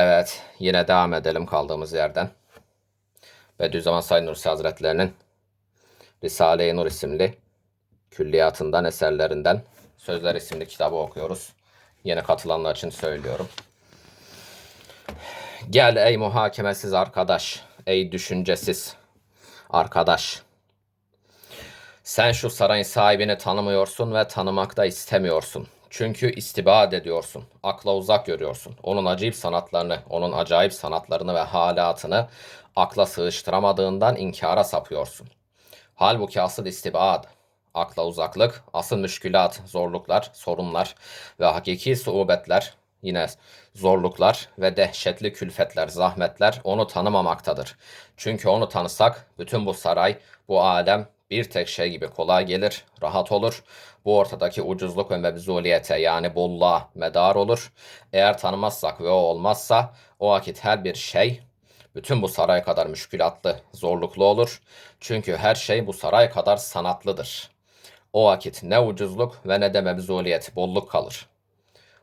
Evet, yine devam edelim kaldığımız yerden. Bediüzzaman Said Nursi Hazretlerinin Risale-i Nur isimli külliyatından, eserlerinden Sözler isimli kitabı okuyoruz. Yeni katılanlar için söylüyorum. Gel ey muhakemesiz arkadaş, ey düşüncesiz arkadaş. Sen şu sarayın sahibini tanımıyorsun ve tanımak da istemiyorsun. Çünkü istibad ediyorsun, akla uzak görüyorsun. Onun acayip sanatlarını, onun acayip sanatlarını ve halatını akla sığıştıramadığından inkara sapıyorsun. Halbuki asıl istibad, akla uzaklık, asıl müşkülat, zorluklar, sorunlar ve hakiki suubetler, yine zorluklar ve dehşetli külfetler, zahmetler onu tanımamaktadır. Çünkü onu tanısak bütün bu saray, bu alem bir tek şey gibi kolay gelir, rahat olur. Bu ortadaki ucuzluk ve mebzuliyete yani bolluğa medar olur. Eğer tanımazsak ve o olmazsa o vakit her bir şey bütün bu saray kadar müşkülatlı, zorluklu olur. Çünkü her şey bu saray kadar sanatlıdır. O vakit ne ucuzluk ve ne de mebzuliyet, bolluk kalır.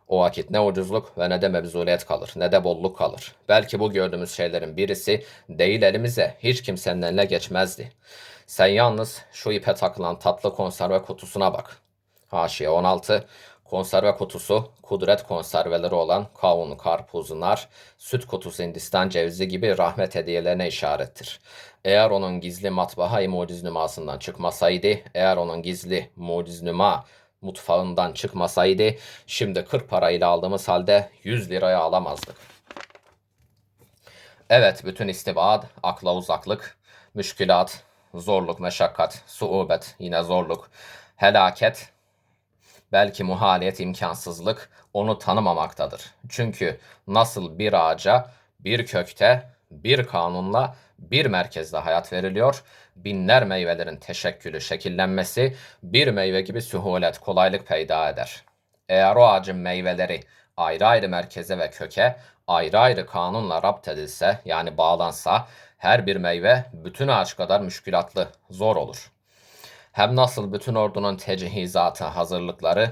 O vakit ne ucuzluk ve ne de mebzuliyet kalır, ne de bolluk kalır. Belki bu gördüğümüz şeylerin birisi değil elimize, hiç kimsenin eline geçmezdi. Sen yalnız şu ipe takılan tatlı konserve kutusuna bak. Haşiye 16. Konserve kutusu, kudret konserveleri olan kavun, karpuz, nar, süt kutusu Hindistan cevizi gibi rahmet hediyelerine işarettir. Eğer onun gizli matbaha-i muciznümasından çıkmasaydı, eğer onun gizli muciznüma mutfağından çıkmasaydı, şimdi 40 parayla aldığımız halde 100 liraya alamazdık. Evet, bütün istibad, akla uzaklık, müşkülat, zorluk, meşakkat, suubet, yine zorluk, helaket, belki muhaliyet, imkansızlık onu tanımamaktadır. Çünkü nasıl bir ağaca, bir kökte, bir kanunla, bir merkezde hayat veriliyor, binler meyvelerin teşekkülü, şekillenmesi bir meyve gibi sühulet, kolaylık peyda eder. Eğer o ağacın meyveleri ayrı ayrı merkeze ve köke, ayrı ayrı kanunla rapt edilse, yani bağlansa, her bir meyve bütün ağaç kadar müşkülatlı, zor olur. Hem nasıl bütün ordunun tecihizatı, hazırlıkları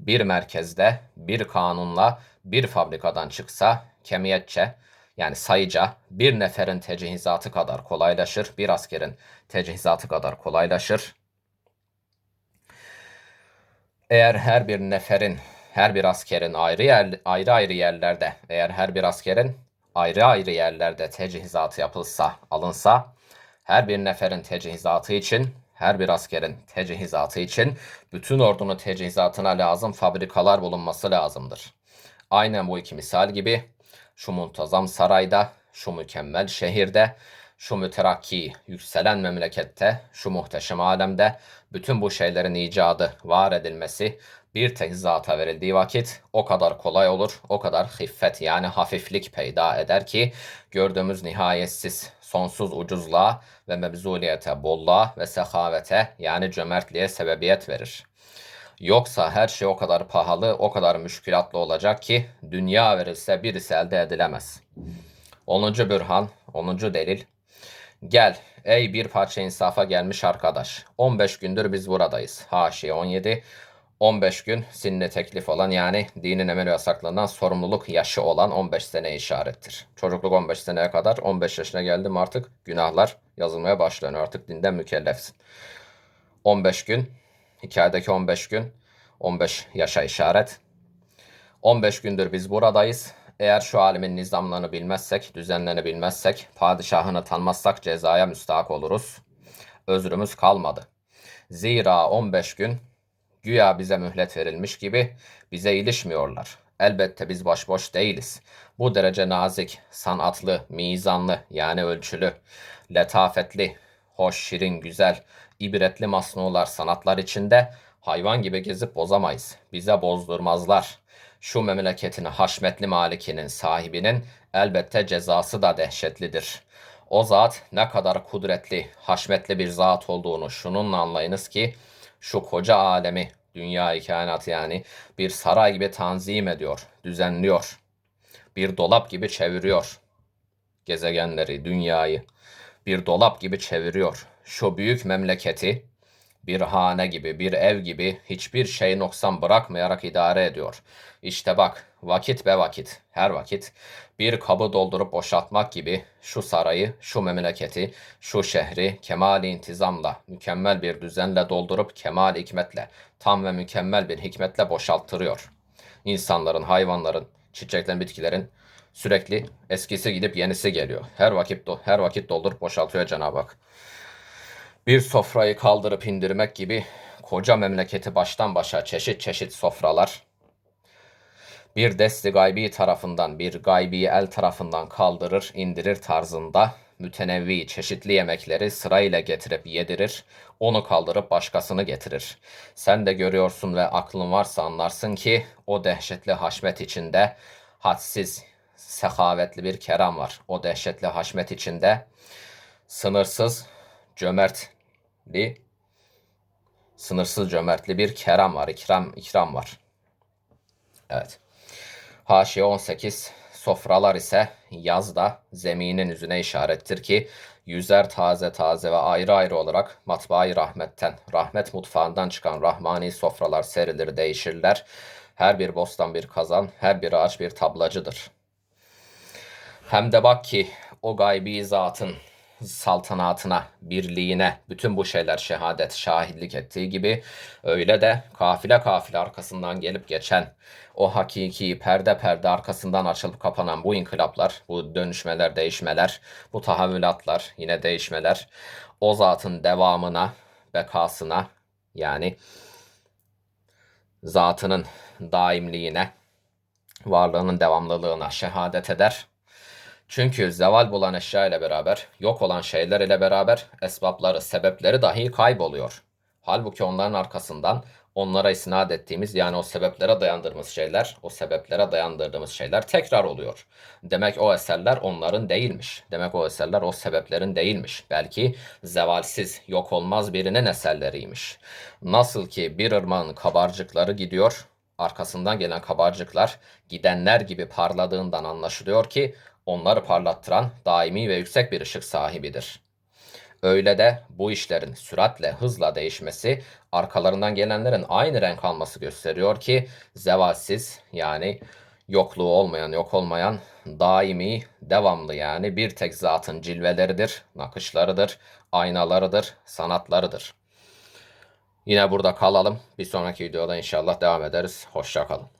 bir merkezde, bir kanunla, bir fabrikadan çıksa kemiyetçe, yani sayıca bir neferin tecihizatı kadar kolaylaşır, bir askerin tecihizatı kadar kolaylaşır. Eğer her bir neferin, her bir askerin ayrı yer, ayrı ayrı yerlerde, eğer her bir askerin ayrı ayrı yerlerde tecihizatı yapılsa, alınsa, her bir neferin tecihizatı için, her bir askerin tecihizatı için bütün ordunun tecihizatına lazım fabrikalar bulunması lazımdır. Aynen bu iki misal gibi şu muntazam sarayda, şu mükemmel şehirde, şu müterakki, yükselen memlekette, şu muhteşem alemde bütün bu şeylerin icadı, var edilmesi bir tek zata verildiği vakit o kadar kolay olur, o kadar hiffet yani hafiflik peyda eder ki gördüğümüz nihayetsiz, sonsuz ucuzluğa ve mebzuliyete, bolluğa ve sehavete yani cömertliğe sebebiyet verir. Yoksa her şey o kadar pahalı, o kadar müşkülatlı olacak ki dünya verilse birisi elde edilemez. 10. bürhan, 10. delil. Gel ey bir parça insafa gelmiş arkadaş. 15 gündür biz buradayız. Haşiye 17. 15 gün sinne teklif olan yani dinin emel ve yasaklarından sorumluluk yaşı olan 15 sene işarettir. Çocukluk 15 seneye kadar 15 yaşına geldim artık günahlar yazılmaya başlanıyor. Artık dinden mükellefsin. 15 gün hikayedeki 15 gün 15 yaşa işaret. 15 gündür biz buradayız. Eğer şu alimin nizamlarını bilmezsek, düzenlerini bilmezsek, padişahını tanımazsak cezaya müstahak oluruz. Özrümüz kalmadı. Zira 15 gün güya bize mühlet verilmiş gibi bize ilişmiyorlar. Elbette biz başboş değiliz. Bu derece nazik, sanatlı, mizanlı yani ölçülü, letafetli, hoş, şirin, güzel, ibretli masnular, sanatlar içinde hayvan gibi gezip bozamayız. Bize bozdurmazlar. Şu memleketin haşmetli malikinin sahibinin elbette cezası da dehşetlidir. O zat ne kadar kudretli, haşmetli bir zat olduğunu şununla anlayınız ki şu koca alemi, dünya kainat yani bir saray gibi tanzim ediyor, düzenliyor. Bir dolap gibi çeviriyor. Gezegenleri, dünyayı bir dolap gibi çeviriyor. Şu büyük memleketi bir hane gibi, bir ev gibi hiçbir şey noksan bırakmayarak idare ediyor. İşte bak, vakit be vakit, her vakit bir kabı doldurup boşaltmak gibi şu sarayı, şu memleketi, şu şehri kemal intizamla, mükemmel bir düzenle doldurup kemal hikmetle, tam ve mükemmel bir hikmetle boşalttırıyor. İnsanların, hayvanların, çiçeklerin, bitkilerin sürekli eskisi gidip yenisi geliyor. Her vakit her vakit doldurup boşaltıyor Cenab-ı Hak. Bir sofrayı kaldırıp indirmek gibi koca memleketi baştan başa çeşit çeşit sofralar bir desti gaybi tarafından bir gaybi el tarafından kaldırır indirir tarzında mütenevvi çeşitli yemekleri sırayla getirip yedirir, onu kaldırıp başkasını getirir. Sen de görüyorsun ve aklın varsa anlarsın ki o dehşetli haşmet içinde hadsiz, sehavetli bir kerem var. O dehşetli haşmet içinde sınırsız, cömertli, sınırsız cömertli bir kerem var, ikram, ikram var. Evet. Haşiye 18 sofralar ise yazda zeminin yüzüne işarettir ki yüzer taze taze ve ayrı ayrı olarak matbaayı rahmetten, rahmet mutfağından çıkan rahmani sofralar serilir değişirler. Her bir bostan bir kazan, her bir ağaç bir tablacıdır. Hem de bak ki o gaybi zatın saltanatına, birliğine bütün bu şeyler şehadet, şahitlik ettiği gibi öyle de kafile kafile arkasından gelip geçen o hakiki perde perde arkasından açılıp kapanan bu inkılaplar, bu dönüşmeler, değişmeler, bu tahavvülatlar, yine değişmeler o zatın devamına, bekasına yani zatının daimliğine, varlığının devamlılığına şehadet eder. Çünkü zeval bulan eşya ile beraber, yok olan şeyler ile beraber esbapları, sebepleri dahi kayboluyor. Halbuki onların arkasından onlara isnat ettiğimiz yani o sebeplere dayandırdığımız şeyler, o sebeplere dayandırdığımız şeyler tekrar oluyor. Demek o eserler onların değilmiş. Demek o eserler o sebeplerin değilmiş. Belki zevalsiz, yok olmaz birinin eserleriymiş. Nasıl ki bir ırmağın kabarcıkları gidiyor, arkasından gelen kabarcıklar gidenler gibi parladığından anlaşılıyor ki onları parlattıran daimi ve yüksek bir ışık sahibidir. Öyle de bu işlerin süratle, hızla değişmesi, arkalarından gelenlerin aynı renk alması gösteriyor ki zevalsiz yani yokluğu olmayan, yok olmayan, daimi, devamlı yani bir tek zatın cilveleridir, nakışlarıdır, aynalarıdır, sanatlarıdır. Yine burada kalalım. Bir sonraki videoda inşallah devam ederiz. Hoşça kalın.